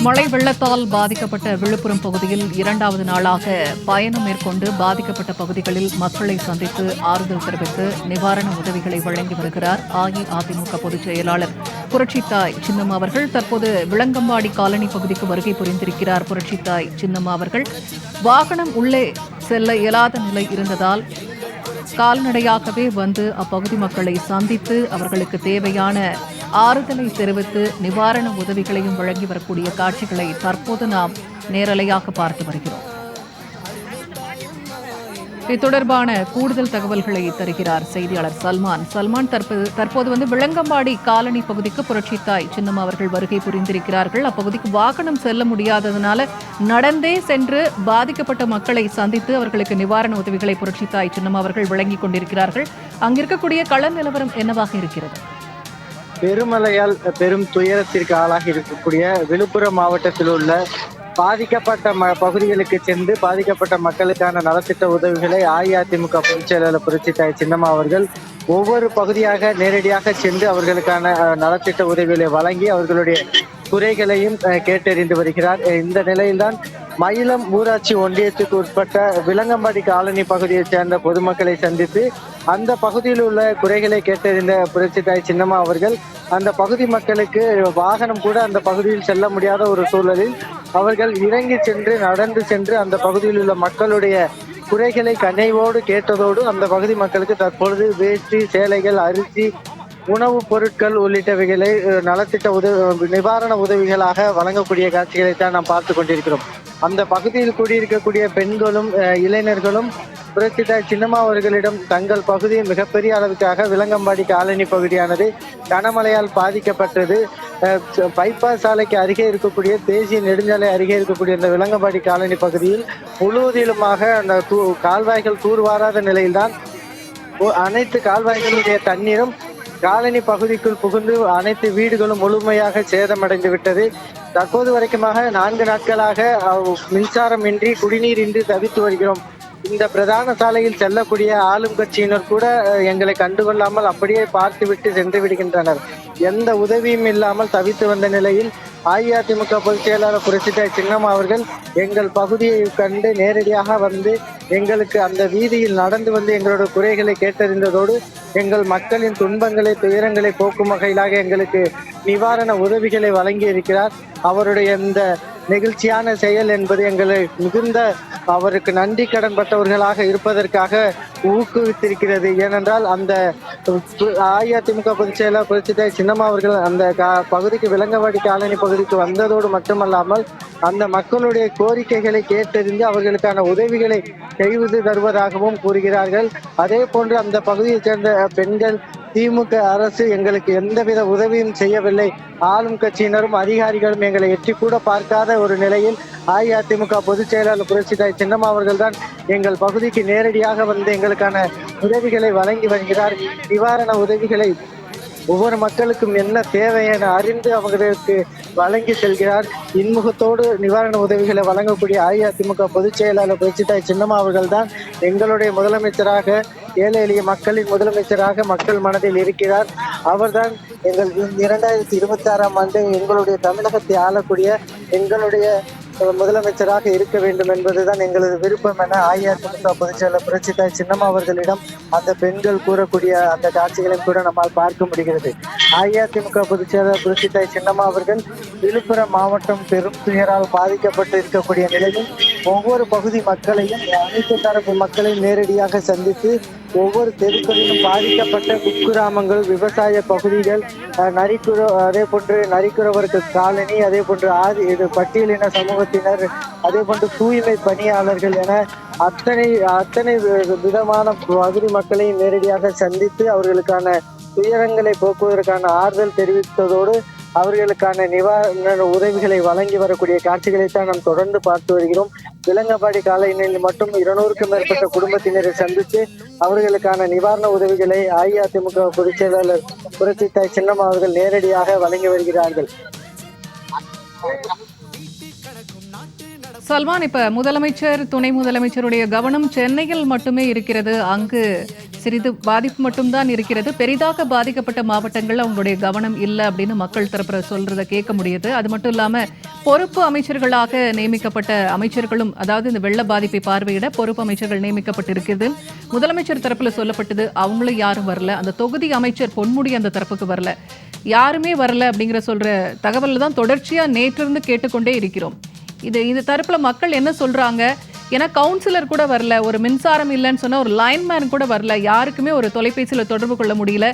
மழை வெள்ளத்தால் பாதிக்கப்பட்ட விழுப்புரம் பகுதியில் இரண்டாவது நாளாக பயணம் மேற்கொண்டு பாதிக்கப்பட்ட பகுதிகளில் மக்களை சந்தித்து ஆறுதல் தெரிவித்து நிவாரண உதவிகளை வழங்கி வருகிறார் அஇஅதிமுக பொதுச் செயலாளர். புரட்சித்தாய் சின்னம்மா அவர்கள் தற்போது விளங்கம்பாடி காலனி பகுதிக்கு வருகை புரிந்திருக்கிறார். புரட்சித்தாய் சின்னம்மா அவர்கள் வாகனம் உள்ளே செல்ல இயலாத நிலை இருந்ததால் கால்நடையாகவே வந்து அப்பகுதி மக்களை சந்தித்து அவர்களுக்கு தேவையான ஆறுதலை தெரிவித்து நிவாரண உதவிகளையும் வழங்கி வரக்கூடிய காட்சிகளை தற்போது நாம் நேரலையாக பார்த்து வருகிறோம். இது தொடர்பான கூடுதல் தகவல்களை தருகிறார் செய்தியாளர் சல்மான். சல்மான் தற்போது தற்போது வந்து விளங்கம்பாடி காலனி பகுதிக்கு புரட்சித்தாய் சின்னம் அவர்கள் வருகை புரிந்திருக்கிறார்கள். அப்பகுதிக்கு வாகனம் செல்ல முடியாததனால நடந்தே சென்று பாதிக்கப்பட்ட மக்களை சந்தித்து அவர்களுக்கு நிவாரண உதவிகளை புரட்சித்தாய் சின்னம் அவர்கள் வழங்கிக் கொண்டிருக்கிறார்கள். அங்கிருக்கக்கூடிய கள நிலவரம் என்னவாக இருக்கிறது? பெருமழையால் பெரும் துயரத்திற்கு ஆளாகி இருக்கக்கூடிய விழுப்புரம் மாவட்டத்தில் உள்ள பாதிக்கப்பட்ட ம பகுதிகளுக்கு சென்று பாதிக்கப்பட்ட மக்களுக்கான நலத்திட்ட உதவிகளை அஇஅதிமுக பொதுச் செயலாளர் புரட்சித்தாய் சின்னம்மா அவர்கள் ஒவ்வொரு பகுதியாக நேரடியாக சென்று அவர்களுக்கான நலத்திட்ட உதவிகளை வழங்கி அவர்களுடைய குறைகளையும் கேட்டறிந்து வருகிறார். இந்த நிலையில்தான் மயிலம் ஊராட்சி ஒன்றியத்துக்கு உட்பட்ட விலங்கம்பாடி காலனி பகுதியைச் சேர்ந்த பொதுமக்களை சந்தித்து அந்த பகுதியில் உள்ள குறைகளை கேட்டறிந்த புரட்சித்தாய் சின்னம்மா அவர்கள் அந்த பகுதி மக்களுக்கு வாகனம் கூட அந்த பகுதியில் செல்ல முடியாத ஒரு சூழலில் அவர்கள் இறங்கி சென்று நடந்து சென்று அந்த பகுதியில் உள்ள மக்களுடைய குறைகளை கனைவோடு கேட்டதோடு அந்த பகுதி மக்களுக்கு தற்பொழுது வேஷ்டி சேலைகள் அரிசி உணவுப் பொருட்கள் உள்ளிட்டவைகளை நலத்திட்ட உதவி நிவாரண உதவிகளாக வழங்கக்கூடிய காட்சிகளை தான் நாம் பார்த்து கொண்டிருக்கிறோம். அந்த பகுதியில் கூடியிருக்கக்கூடிய பெண்களும் அஹ், இளைஞர்களும் புரட்சிதாய் சின்னம்மா அவர்களிடம் தங்கள் பகுதி மிகப்பெரிய அளவுக்காக விலங்கம்பாடி காலனி பகுதியானது கனமழையால் பாதிக்கப்பட்டது. அஹ், பைபாஸ் சாலைக்கு அருகே இருக்கக்கூடிய தேசிய நெடுஞ்சாலை அருகே இருக்கக்கூடிய இந்த விலங்கம்பாடி காலனி பகுதியில் முழுவதிலுமாக அந்த தூ கால்வாய்கள் தூர்வாராத நிலையில்தான் அனைத்து கால்வாய்களுடைய தண்ணீரும் காலனி பகுதிக்குள் புகுந்து அனைத்து வீடுகளும் முழுமையாக சேதமடைந்து விட்டது. தற்போது வரைக்குமாக நான்கு நாட்களாக மின்சாரம் மின்சாரமின்றி குடிநீர் இன்றி தவித்து வருகிறோம். இந்த பிரதான சாலையில் செல்லக்கூடிய ஆளும் கட்சியினர் கூட எங்களை கண்டுகொள்ளாமல் அப்படியே பார்த்துவிட்டு சென்று விடுகின்றனர். எந்த உதவியும் இல்லாமல் தவித்து வந்த நிலையில் அஇஅதிமுக பொதுச் செயலாளர் புரட்சித்தாய் சின்னம்மா அவர்கள் எங்கள் பகுதியை கண்டு நேரடியாக வந்து எங்களுக்கு அந்த வீதியில் நடந்து வந்து எங்களோட குறைகளை கேட்டறிந்ததோடு எங்கள் மக்களின் துன்பங்களை துயரங்களை போக்கும் வகையிலாக எங்களுக்கு நிவாரண உதவிகளை வழங்கி இருக்கிறார் அவருடைய இந்த நெகிழ்ச்சியான செயல் என்பது எங்களை மிகுந்த அவருக்கு நன்றி கடன் பட்டவர்களாக இருப்பதற்காக ஊக்குவித்திருக்கிறது. ஏனென்றால் அந்த அஇஅதிமுக பொதுச் செயலர் புரட்சித்தாய் சின்னம்மா அவர்கள் அந்த கா- பகுதிக்கு விலங்கவாடி காலனி பகுதிக்கு வந்ததோடு மட்டுமல்லாமல் அந்த மக்களுடைய கோரிக்கைகளை கேட்டறிந்து அவர்களுக்கான உதவிகளை செய்து தருவதாகவும் கூறுகிறார்கள். அதே போன்று அந்த பகுதியைச் சேர்ந்த பெண்கள் திமுக அரசு எங்களுக்கு எந்தவித உதவியும் செய்யவில்லை. ஆளும் கட்சியினரும் அதிகாரிகளும் எங்களை எட்டி கூட பார்க்காத ஒரு நிலையில் அஇஅதிமுக பொதுச் செயலாளர் புரட்சிதாய் சின்னம்மா அவர்கள் தான் எங்கள் பகுதிக்கு நேரடியாக வந்து எங்களுக்கான உதவிகளை வழங்கி வருகிறார். நிவாரண உதவிகளை ஒவ்வொரு மக்களுக்கும் என்ன தேவை என அறிந்து அவர்களுக்கு வழங்கி செல்கிறார். இன்முகத்தோடு நிவாரண உதவிகளை வழங்கக்கூடிய அஇஅதிமுக பொதுச் செயலாளர் புரட்சித்தாய் சின்னம்மா அவர்கள் தான் எங்களுடைய முதலமைச்சராக ஏழை எளிய மக்களின் முதலமைச்சராக மக்கள் மனதில் இருக்கிறார். அவர்தான் எங்கள் இரண்டாயிரத்தி இருபத்தி ஆறாம் ஆண்டு எங்களுடைய தமிழகத்தை ஆளக்கூடிய எங்களுடைய முதலமைச்சராக இருக்க வேண்டும் என்பதுதான் எங்களது விருப்பம் என அஇஅதிமுக பொதுச்செயலர் புரட்சித்தாய் சின்னம்மா அவர்களிடம் அந்த பெண்கள் கூறக்கூடிய அந்த காட்சிகளையும் கூட நம்மால் பார்க்க முடிகிறது. அஇஅதிமுக பொதுச்செயலர் புரட்சித்தாய் சின்னம்மா அவர்கள் விழுப்புரம் மாவட்டம் பெரும் துயரால் பாதிக்கப்பட்டு இருக்கக்கூடிய நிலையில் ஒவ்வொரு பகுதி மக்களையும் அனைத்து தரப்பு மக்களையும் நேரடியாக சந்தித்து ஒவ்வொரு தெருக்களிலும் பாதிக்கப்பட்ட குக்கிராமங்கள் விவசாய பகுதிகள் நரிக்குற அதே போன்று நரிக்குறவருக்கு காலனி அதே போன்று ஆதி இது பட்டியலின சமூகத்தினர் அதே போன்று தூய்மை பணியாளர்கள் என அத்தனை அத்தனை வி- விதமான பகுதி மக்களையும் நேரடியாக சந்தித்து அவர்களுக்கான துயரங்களை போக்குவதற்கான ஆறுதல் தெரிவித்ததோடு அவர்களுக்கான நிவாரண உதவிகளை வழங்கி வரக்கூடிய காட்சிகளை தான் நாம் தொடர்ந்து பார்த்து வருகிறோம். விலங்கபாடி காலையில் மட்டும் இருநூறுக்கும் மேற்பட்ட குடும்பத்தினரை சந்தித்து அவர்களுக்கான நிவாரண உதவிகளை அஇஅதிமுக பொதுச் செயலாளர் புரட்சித்தாய் சின்னம்மா அவர்கள் நேரடியாக வழங்கி வருகிறார்கள். சல்மான் இப்ப முதலமைச்சர் துணை முதலமைச்சருடைய கவனம் சென்னையில் மட்டுமே இருக்கிறது. அங்கு சிறிது பாதிப்பு மட்டும்தான் இருக்கிறது. பெரிதாக பாதிக்கப்பட்ட மாவட்டங்கள்ல அவங்களுடைய கவனம் இல்லை அப்படின்னு மக்கள் தரப்புற சொல்றத கேட்க முடியுது. அது மட்டும் இல்லாம பொறுப்பு அமைச்சர்களாக நியமிக்கப்பட்ட அமைச்சர்களும் அதாவது இந்த வெள்ள பாதிப்பை பார்வையிட பொறுப்பு அமைச்சர்கள் நியமிக்கப்பட்டிருக்கிறது முதலமைச்சர் தரப்புல சொல்லப்பட்டது அவங்களும் யாரும் வரல. அந்த தொகுதி அமைச்சர் பொன்முடி அந்த தரப்புக்கு வரல. யாருமே வரல அப்படிங்கிற சொல்ற தகவல் தான் தொடர்ச்சியா நேற்றிருந்து கேட்டுக்கொண்டே இருக்கிறோம். இது இந்த தரப்புல மக்கள் என்ன சொல்றாங்க? ஏன்னா கவுன்சிலர் கூட வரல ஒரு மின்சாரம் இல்லைன்னு சொன்னால் ஒரு லைன்மேன் கூட வரல. யாருக்குமே ஒரு தொலைபேசியில் தொடர்பு கொள்ள முடியல.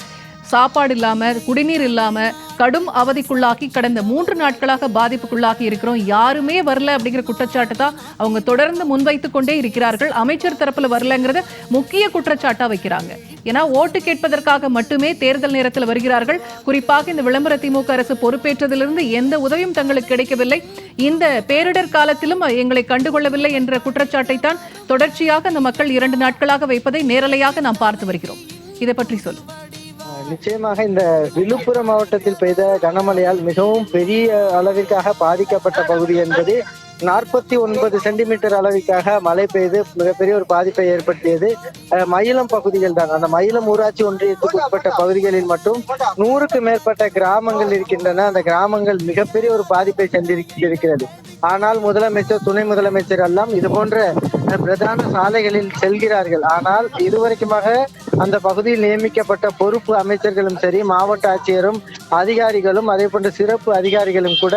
சாப்பாடு இல்லாமல் குடிநீர் இல்லாமல் கடும் அவதிக்குள்ளாக்கி கடந்த மூன்று நாட்களாக பாதிப்புக்குள்ளாக்கி இருக்கிறோம். யாருமே வரல அப்படிங்கிற குற்றச்சாட்டு தான் அவங்க தொடர்ந்து முன்வைத்து கொண்டே இருக்கிறார்கள். அமைச்சர் தரப்பில் வரலங்கிறத முக்கிய குற்றச்சாட்டாக வைக்கிறாங்க. ஏன்னா ஓட்டு கேட்பதற்காக மட்டுமே தேர்தல் நேரத்தில் வருகிறார்கள். குறிப்பாக இந்த விளம்பர திமுக அரசு பொறுப்பேற்றதிலிருந்து எந்த உதவியும் தங்களுக்கு கிடைக்கவில்லை. இந்த பேரிடர் காலத்திலும் எங்களை கண்டுகொள்ளவில்லை என்ற குற்றச்சாட்டை தான் தொடர்ச்சியாக அந்த மக்கள் இரண்டு நாட்களாக வைப்பதை நேரலையாக நாம் பார்த்து வருகிறோம். இதை பற்றி சொல்லு நிச்சயமாக இந்த விழுப்புரம் மாவட்டத்தில் பெய்த கனமழையால் மிகவும் பெரிய அளவிற்காக பாதிக்கப்பட்ட பகுதி என்பது நாற்பத்தி ஒன்பது சென்டிமீட்டர் அளவிற்காக மழை பெய்து மிகப்பெரிய ஒரு பாதிப்பை ஏற்படுத்தியது மயிலம் பகுதிகள் தான். அந்த மயிலம் ஊராட்சி ஒன்றியத்துக்கு உட்பட்ட பகுதிகளில் மட்டும் நூறுக்கு மேற்பட்ட கிராமங்கள் இருக்கின்றன. அந்த கிராமங்கள் மிகப்பெரிய ஒரு பாதிப்பை சென்றிருக்கிறது ஆனால் முதலமைச்சர் துணை முதலமைச்சர் எல்லாம் இது போன்ற பிரதான சாலைகளில் செல்கிறார்கள். ஆனால் இதுவரைக்குமாக அந்த பகுதியில் நியமிக்கப்பட்ட பொறுப்பு அமைச்சர்களும் சரி மாவட்ட ஆட்சியரும் அதிகாரிகளும் அதே போன்ற சிறப்பு அதிகாரிகளும் கூட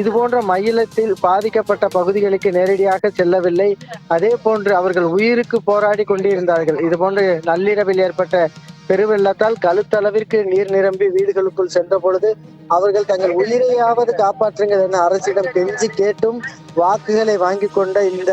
இது போன்ற மயிலத்தில் பாதிக்கப்பட்ட பகுதிகளுக்கு நேரடியாக செல்லவில்லை. அதே போன்று அவர்கள் உயிருக்கு போராடி கொண்டிருந்தார்கள். இது போன்று நள்ளிரவில் ஏற்பட்ட பெருவெள்ளத்தால் கழுத்தளவிற்கு நீர் நிரம்பி வீடுகளுக்குள் சென்ற பொழுது அவர்கள் தங்கள் உயிரையாவது காப்பாற்றுங்கள் என அரசிடம் கெஞ்சி கேட்டும் வாக்குகளை வாங்கி கொண்ட இந்த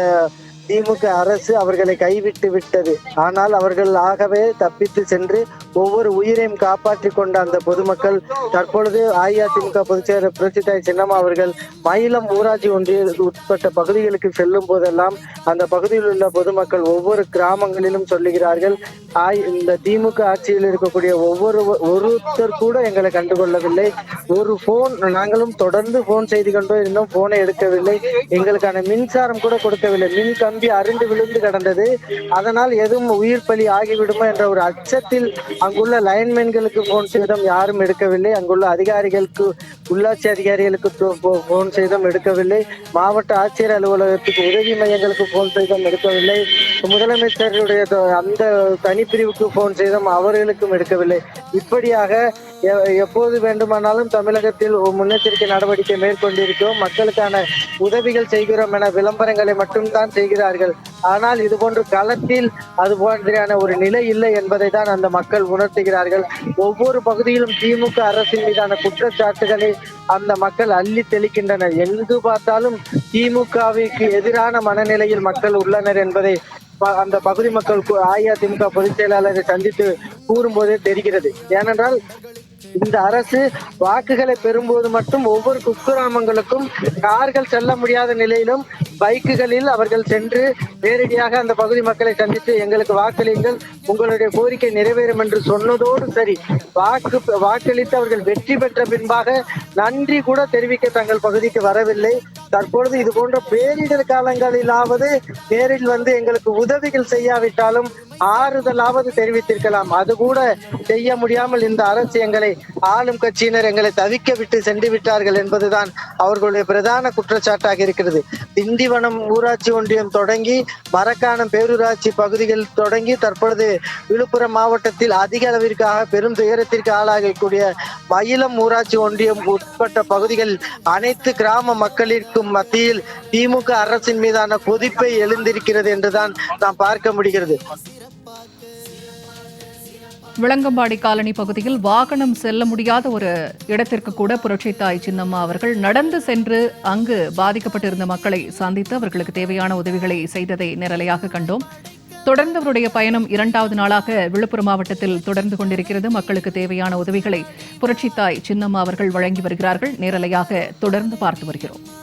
திமுக அரசு அவர்களை கைவிட்டு விட்டது. ஆனால் அவர்கள் ஆகவே தப்பித்து சென்று ஒவ்வொரு உயிரையும் காப்பாற்றி கொண்ட அந்த பொதுமக்கள் தற்பொழுது அஇஅதிமுக பொதுச்செயலர் புரட்சித்தாய் சின்னம்மா அவர்கள் மயிலம் ஊராட்சி ஒன்றிய உட்பட்ட பகுதிகளுக்கு செல்லும் போதெல்லாம் அந்த பகுதியில் உள்ள பொதுமக்கள் ஒவ்வொரு கிராமங்களிலும் சொல்லுகிறார்கள் இந்த திமுக ஆட்சியில் இருக்கக்கூடிய ஒவ்வொரு ஒருத்தர் கூட எங்களை கண்டுகொள்ளவில்லை. ஒரு போன் நாங்களும் தொடர்ந்து போன் செய்து கொண்டே இருந்தோம். போனை எடுக்கவில்லை. எங்களுக்கான மின்சாரம் கூட கொடுக்கவில்லை. மின் கம்பி அருந்து விழுந்து கிடந்தது. அதனால் எதுவும் உயிர் பலி ஆகிவிடுமோ என்ற ஒரு அச்சத்தில் அங்குள்ள லைன்மேன்களுக்கு போன் செய்தும். யாரும் எடுக்கவில்லை. அங்குள்ள அதிகாரிகளுக்கு உள்ளாட்சி அதிகாரிகளுக்கு போன் செய்தும். எடுக்கவில்லை. மாவட்ட ஆட்சியர் அலுவலகத்துக்கு உதவி மையங்களுக்கு போன் செய்தும். எடுக்கவில்லை. முதலமைச்சருடைய அந்த தனிப்பிரிவுக்கு போன் செய்தும். அவர்களுக்கும் எடுக்கவில்லை. இப்படியாக எப்போது வேண்டுமானாலும் தமிழகத்தில் ஒரு முன்னெச்சரிக்கை நடவடிக்கை மேற்கொண்டிருக்கிறோம். மக்களுக்கான உதவிகள் செய்கிறோம் என விளம்பரங்களை மட்டும்தான் செய்கிறார்கள். ஆனால் இது போன்று களத்தில் அது போன்றான ஒரு நிலை இல்லை என்பதை தான் அந்த மக்கள் உணர்த்துகிறார்கள். ஒவ்வொரு பகுதியிலும் திமுக அரசின் மீதான குற்றச்சாட்டுகளை அந்த மக்கள் அள்ளி தெளிக்கின்றனர். எங்கு பார்த்தாலும் திமுகவிற்கு எதிரான மனநிலையில் மக்கள் உள்ளனர் என்பதை ப- அந்த பகுதி மக்கள் அஇஅதிமுக பொதுச் செயலாளரை சந்தித்து கூறும்போதே தெரிகிறது. ஏனென்றால் இந்த அரசு வாக்குகளை பெறும்போது மட்டும் ஒவ்வொரு குக்கிராமங்களுக்கும் கார்கள் செல்ல முடியாத நிலையிலும் பைக்குகளில் அவர்கள் சென்று நேரடியாக அந்த பகுதி மக்களை சந்தித்து எங்களுக்கு வாக்களியுங்கள். உங்களுடைய கோரிக்கை நிறைவேறும் என்று சொன்னதோடு சரி வாக்கு வாக்களித்து அவர்கள் வெற்றி பெற்ற பின்பாக நன்றி கூட தெரிவிக்க தங்கள் பகுதிக்கு வரவில்லை. தற்பொழுது இது போன்ற பேரிடர் காலங்களிலாவது நேரில் வந்து எங்களுக்கு உதவிகள் செய்யாவிட்டாலும் ஆறுதலாவது தெரிவித்திருக்கலாம். அது கூட செய்ய முடியாமல் இந்த அரசு எங்களை ஆளும் கட்சியினர் எங்களை தவிக்க விட்டு சென்று விட்டார்கள் என்பதுதான் அவர்களுடைய பிரதான குற்றச்சாட்டாக இருக்கிறது. திண்டிவனம் ஊராட்சி ஒன்றியம் தொடங்கி மரக்காணம் பேரூராட்சி பகுதிகள் தொடங்கி தற்பொழுது விழுப்புரம் மாவட்டத்தில் அதிக அளவிற்காக பெரும் துயரத்திற்கு ஆளாகக்கூடிய மயிலம் ஊராட்சி ஒன்றியம் உட்பட்ட பகுதிகள் அனைத்து கிராம மக்களிற்கும் மத்தியில் திமுக அரசின் மீதான கொதிப்பை எழுந்திருக்கிறது என்றுதான் நாம் பார்க்க முடிகிறது. விளங்கம்பாடி காலனி பகுதியில் வாகனம் செல்ல முடியாத ஒரு இடத்திற்கு கூட புரட்சி தாய் சின்னம்மா அவர்கள் நடந்து சென்று அங்கு பாதிக்கப்பட்டிருந்த மக்களை சந்தித்து அவர்களுக்கு தேவையான உதவிகளை செய்ததை நிரலையாக கண்டோம். தொடர்ந்து அவருடைய பயணம் இரண்டாவது நாளாக விழுப்புரம் மாவட்டத்தில் தொடர்ந்து கொண்டிருக்கிறது. மக்களுக்கு தேவையான உதவிகளை புரட்சி தாய் சின்னம்மா அவர்கள் வழங்கி வருகிறார்கள். நேரலையாக தொடர்ந்து பார்த்து வருகிறோம்.